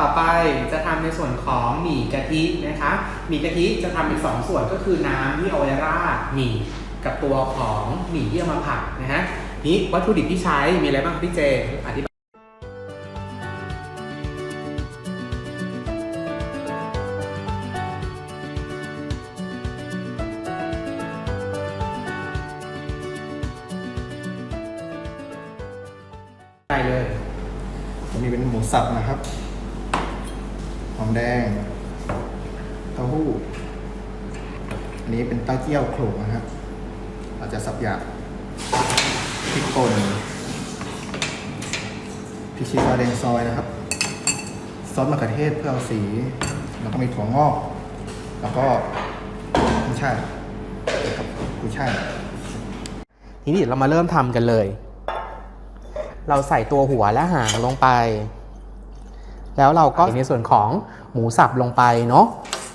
ต่อไปจะทำในส่วนของหมี่กะทินะคะหมี่กะทิจะทำเป็นสองส่วนก็คือน้ำที่เอาไว้ราดหมี่กับตัวของหมี่ที่เอามาผัดนะฮะนี้วัตถุดิบที่ใช้มีอะไรบ้างครับพี่เจอธิบายได้เลยอันนี้เป็นหมูสับนะครับห อมแดง เต้าหู้ อันนี้เป็นเต้าเจี้ยวโขลกนะครับ เราจะสับหยาบพริกป่นพริกชี้ฟ้าแดงซอยนะครับ ซอสมะเขือเทศเพื่อเอาสี แล้วก็มีถั่วงอก แล้วก็กุ้ยช่ายกับกุ้ยช่ายทีนี้เดี๋ยวเรามาเริ่มทำกันเลย เราใส่ตัวหัวและหางลงไป แล้วเราก็ในส่วนของหมูสับลงไปเนาะ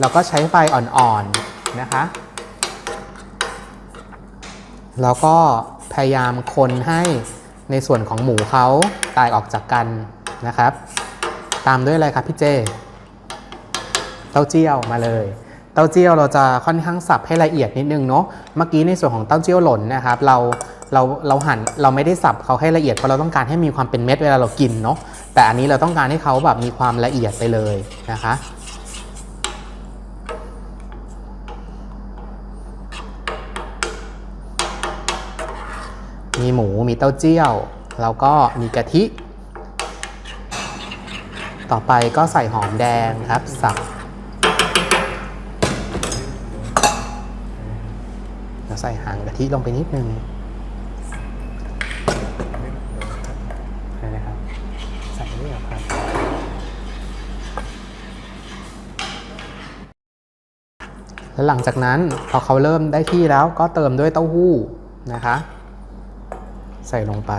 เราก็ใช้ไฟอ่อนๆนะคะ แล้วก็พยายามคนให้ในส่วนของหมูเขาตายออกจากกันนะครับ ตามด้วยอะไรครับพี่เจ เต้าเจี้ยวมาเลยเต้าเจี้ยวเราจะค่อนข้างสับให้ละเอียดนิดนึงเนาะ เมื่อกี้ในส่วนของเต้าเจี้ยวหล่นนะครับ เรา เราเราหั่นเราไม่ได้สับเขาให้ละเอียดเพราะเราต้องการให้มีความเป็นเม็ดเวลาเรากินเนาะแต่อันนี้เราต้องการให้เขาแบบมีความละเอียดไปเลยนะคะมีหมูมีเต้าเจี้ยว แล้วก็มีกะทิ ต่อไปก็ใส่หอมแดงครับสับเราใส่หางกะทิลงไปนิดนึงนะครับ ใส่ด้วยครับ แล้วหลังจากนั้นพอเขาเริ่มได้ที่แล้วก็เติมด้วยเต้าหู้นะคะ ใส่ลงไป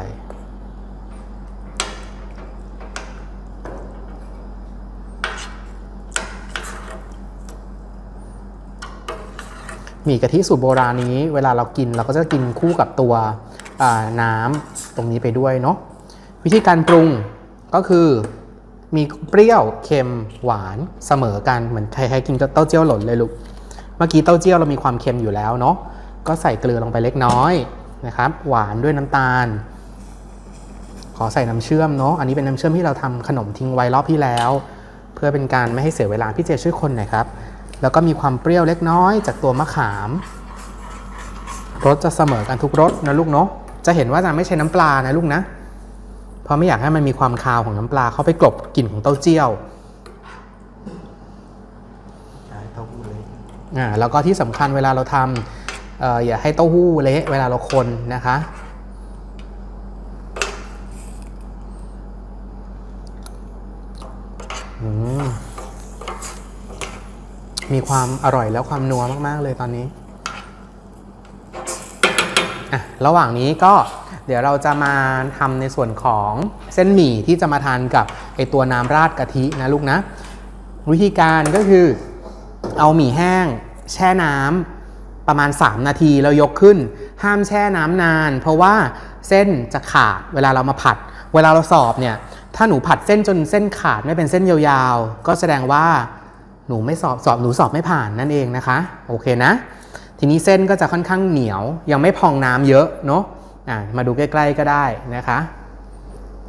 หมี่กะทิสูตรโบราณนี้ เวลาเรากินเราก็จะกินคู่กับตัวน้ำตรงนี้ไปด้วยเนาะวิธีการปรุงก็คือมีเปรี้ยวเค็มหวานเสมอกันเหมือนใครๆกินเต้าเจี้ยวหล่นเลยลูก มื่อกี้เต้าเจี้ยวเรามีความเค็มอยู่แล้วเนาะก็ใส่เกลือลงไปเล็กน้อยนะครับ หวานด้วยน้ำตาล ขอใส่น้ำเชื่อมเนาะอันนี้เป็นน้ำเชื่อมที่เราทำขนมทิ้งไว้รอบที่แล้ว เพื่อเป็นการไม่ให้เสียเวลาพี่เจช่วยคนหน่อยครับ แล้วก็มีความเปรี้ยวเล็กน้อยจากตัวมะขามรสจะเสมอกันทุกรสนะลูกเนาะจะเห็นว่าจะไม่ใช่น้ำปลานะลูกนะ เพราะไม่อยากให้มันมีความคาวของน้ำปลาเข้าไปกลบกลิ่นของเต้าเจี้ยว ใช้เต้าหู้เลย อ่าแล้วก็ที่สำคัญเวลาเราทำเอ่ออย่าให้เต้าหู้เละเวลาเราคนนะคะมมีความอร่อยแล้วความนัวมาก ๆ เลยตอนนี้อะระหว่างนี้ก็เดี๋ยวเราจะมาทำในส่วนของเส้นหมี่ที่จะมาทานกับไอตัวน้ำราดกะทินะลูกนะ วิธีการก็คือ เอาหมี่แห้ง แช่น้ำประมาณ 3 นาทีแล้วยกขึ้น ห้ามแช่น้ำนาน เพราะว่าเส้นจะขาดเวลาเรามาผัด เวลาเราสอบเนี่ยถ้าหนูผัดเส้นจนเส้นขาดไม่เป็นเส้นยาวๆ ก็แสดงว่าหนูไม่สอบสอบหนูสอบไม่ผ่านนั่นเองนะคะ โอเคนะ ทีนี้เส้นก็จะค่อนข้างเหนียว ยังไม่พองน้ำเยอะเนาะะมาดูใกล้ๆก็ได้นะคะ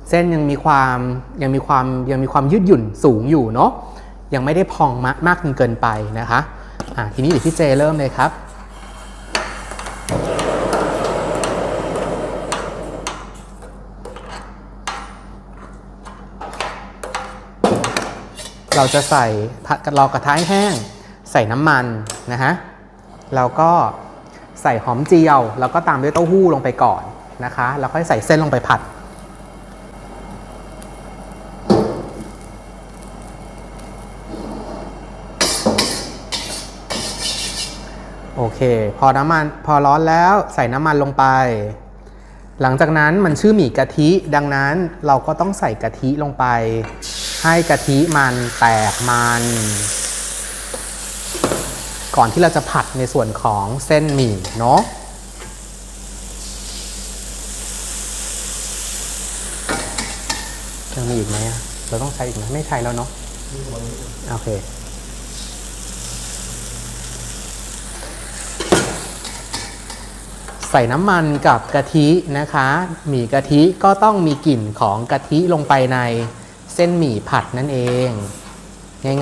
เส้นยังมีความยังมีความยังมีความยืดหยุ่นสูงอยู่เนาะ ยังไม่ได้พองมากมากจนเกินไปนะคะอะทีนี้เดี๋ยวพี่เจเริ่มเลยครับเราจะใส่ผัดรอกระทะให้แห้ง ใส่น้ำมันนะฮะแล้วก็ใส่หอมเจียว แล้วก็ตามด้วยเต้าหู้ลงไปก่อนนะคะ แล้วค่อยใส่เส้นลงไปผัด โอเค พอน้ำมันพอร้อนแล้วใส่น้ำมันลงไป หลังจากนั้นมันชื่อหมี่กะทิดังนั้นเราก็ต้องใส่กะทิลงไป ให้กะทิมันแตกมัน ก่อนที่เราจะผัดในส่วนของเส้นหมี่เนาะยังมีอีกไหมเราต้องใช้อีกไหมไม่ใช้แล้วเนาะโอเค ใส่น้ำมันกับกะทินะคะหมี่กะทิก็ต้องมีกลิ่นของกะทิลงไปในเส้นหมี่ผัดนั่นเอง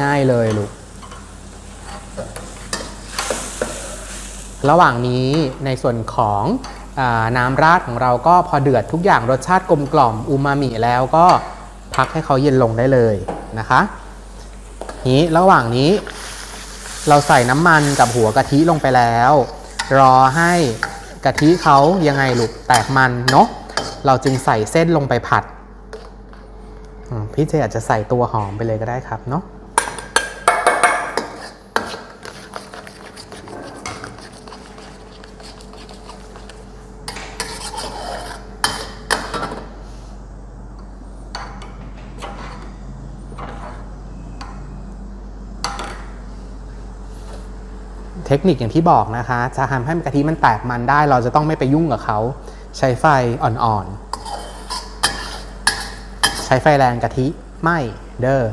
ง่าย ๆเลยลูกระหว่างนี้ในส่วนของอน้ำราดของเราก็พอเดือดทุกอย่างรสชาติกลมกล่อมอูมามิแล้วก็พักให้เขาเย็นลงได้เลยนะคะนี้ระหว่างนี้เราใส่น้ำมันกับหัวกะทิลงไปแล้ว รอให้ กะทิเขายังไงลูกแตกมันเนาะเราจึงใส่เส้นลงไปผัดพี่เจอาจจะใส่ตัวหอมไปเลยก็ได้ครับเนาะ เทคนิคอย่างที่บอกนะคะ จะทำให้กะทิมันแตกมันได้ เราจะต้องไม่ไปยุ่งกับเขา ใช้ไฟอ่อนๆ ใช้ไฟแรงกะทิไม่เด้อ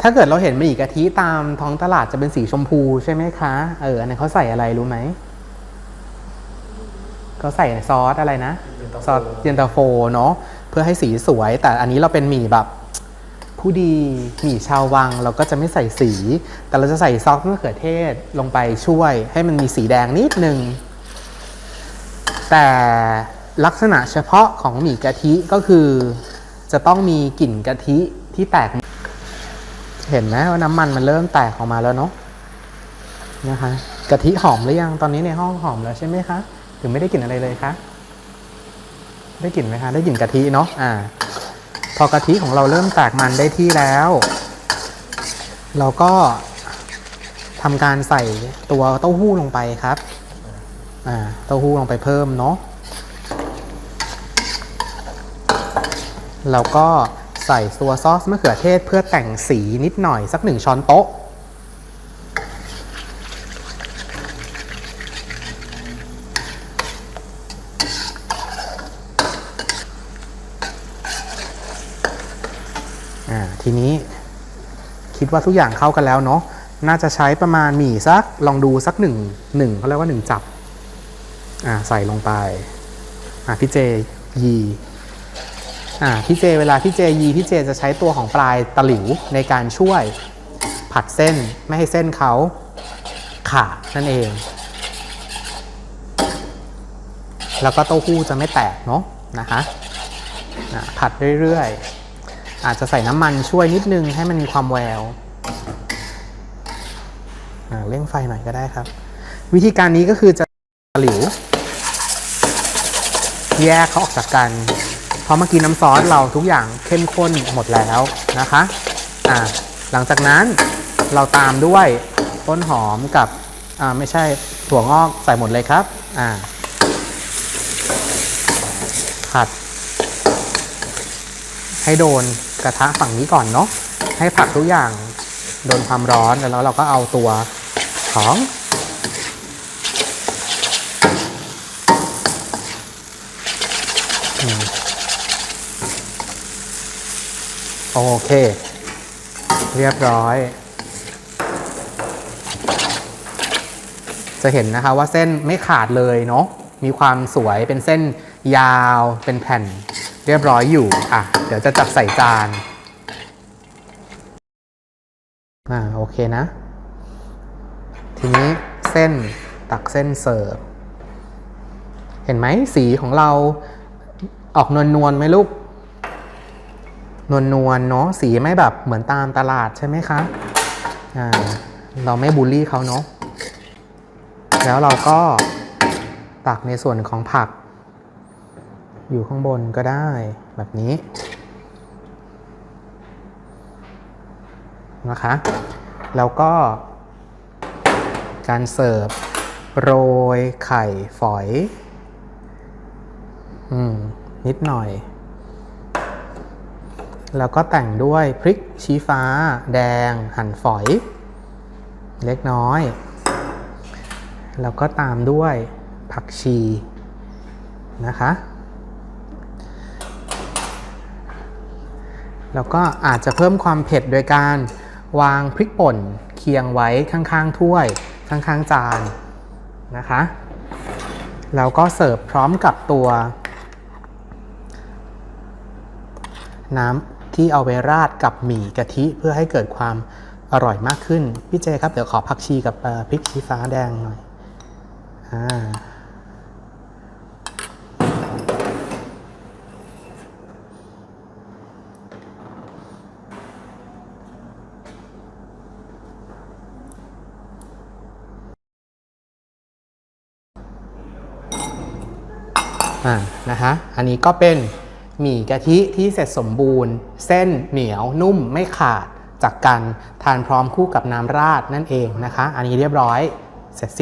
ถ้าเกิดเราเห็นหมี่กะทิตามท้องตลาดจะเป็นสีชมพูใช่ไหมคะ เออ อันนั้นเขาใส่อะไรรู้ไหม เขาใส่ซอสอะไรนะ ซอสเย็นตาโฟเนาะ เพื่อให้สีสวย แต่อันนี้เราเป็นหมี่แบบผู้ดีหมี่ชาววังเราก็จะไม่ใส่สี แต่เราจะใส่ซอสมะเขือเทศลงไปช่วย ให้มันมีสีแดงนิดนึง แต่ลักษณะเฉพาะของหมี่กะทิก็คือจะต้องมีกลิ่นกะทิที่แตก เห็นไหมว่าน้ำมันมันเริ่มแตกออกมาแล้วเนาะนะคะกะทิหอมหรือยังตอนนี้ในห้องหอมแล้วใช่ไหมคะหรือไม่ได้กลิ่นอะไรเลยคะ ได้กลิ่นไหมคะได้กลิ่นกะทิเนาะอ่า พอกะทิของเราเริ่มแตกมันได้ที่แล้ว เราก็ทำการใส่ตัวเต้าหู้ลงไปครับอ่าเต้าหู้ลงไปเพิ่มเนาะแล้วก็ใส่ตัวซอสมะเขือเทศเพื่อแต่งสีนิดหน่อยสักหนึ่งช้อนโต๊ะ ทีนี้ คิดว่าทุกอย่างเข้ากันแล้วเนาะน่าจะใช้ประมาณหมี่สักลองดูสักหนึ่งหนึ่งเขาเรียกว่าหนึ่งจับอ่าใส่ลงไปอ่าพี่เจยีอ่าพี่เจเวลาพี่เจยีพี่เจจะใช้ตัวของปลายตะหลิวในการช่วย ผัดเส้นไม่ให้เส้นเขาขาดนั่นเอง แล้วก็เต้าหู้จะไม่แตกเนาะนะคะผัดเรื่อยๆ อาจจะใส่น้ำมันช่วยนิดนึงให้มันมีความแววเร่งไฟหน่อยก็ได้ครับ วิธีการนี้ก็คือจะหลิว แยกเขาออกจากกัน เพราะเมื่อกี้น้ำซอสเราทุกอย่างเข้มข้นหมดแล้วนะคะอ่าหลังจากนั้นเราตามด้วยต้นหอมกับอ่าไม่ใช่ถั่วงอกใส่หมดเลยครับอ่าผัดให้โดน กระทะฝั่งนี้ก่อนเนาะให้ผักทุกอย่างโดนความร้อนแล้วเราก็เอาตัวของโอเค เรียบร้อย จะเห็นนะคะว่าเส้นไม่ขาดเลยเนาะมีความสวยเป็นเส้นยาวเป็นแผ่น เรียบร้อยอยู่ อะ เดี๋ยวจะจัดใส่จาน อ่า โอเคนะ ทีนี้เส้นตักเส้นเสิร์ฟ เห็นไหมสีของเราออกนวลนวลไหมลูก นวลนวลเนาะ สีไม่แบบเหมือนตามตลาดใช่ไหมคะ อ่า เราไม่บูลลี่เขาเนาะ แล้วเราก็ตักในส่วนของผัก อยู่ข้างบนก็ได้แบบนี้นะคะแล้วก็การเสิร์ฟโรยไข่ฝอย อืม นิดหน่อย แล้วก็แต่งด้วยพริกชี้ฟ้า แดง หั่นฝอย เล็กน้อย แล้วก็ตามด้วยผักชีนะคะ แล้วก็อาจจะเพิ่มความเผ็ดโดยการวางพริกป่นเคียงไว้ข้างๆถ้วย ข้างๆจานนะคะแล้วก็เสิร์ฟพร้อมกับตัว น้ำที่เอาไปราดกับหมี่กะทิเพื่อให้เกิดความอร่อยมากขึ้น พี่เจครับ เดี๋ยวขอผักชีกับพริกชี้ฟ้าแดงหน่อยอ่า อ่านะคะอันนี้ก็เป็นหมี่กะทิที่เสร็จสมบูรณ์ เส้นเหนียวนุ่มไม่ขาดจากกันทานพร้อมคู่กับน้ำราดนั่นเองนะคะ อันนี้เรียบร้อยเสร็จสิ้น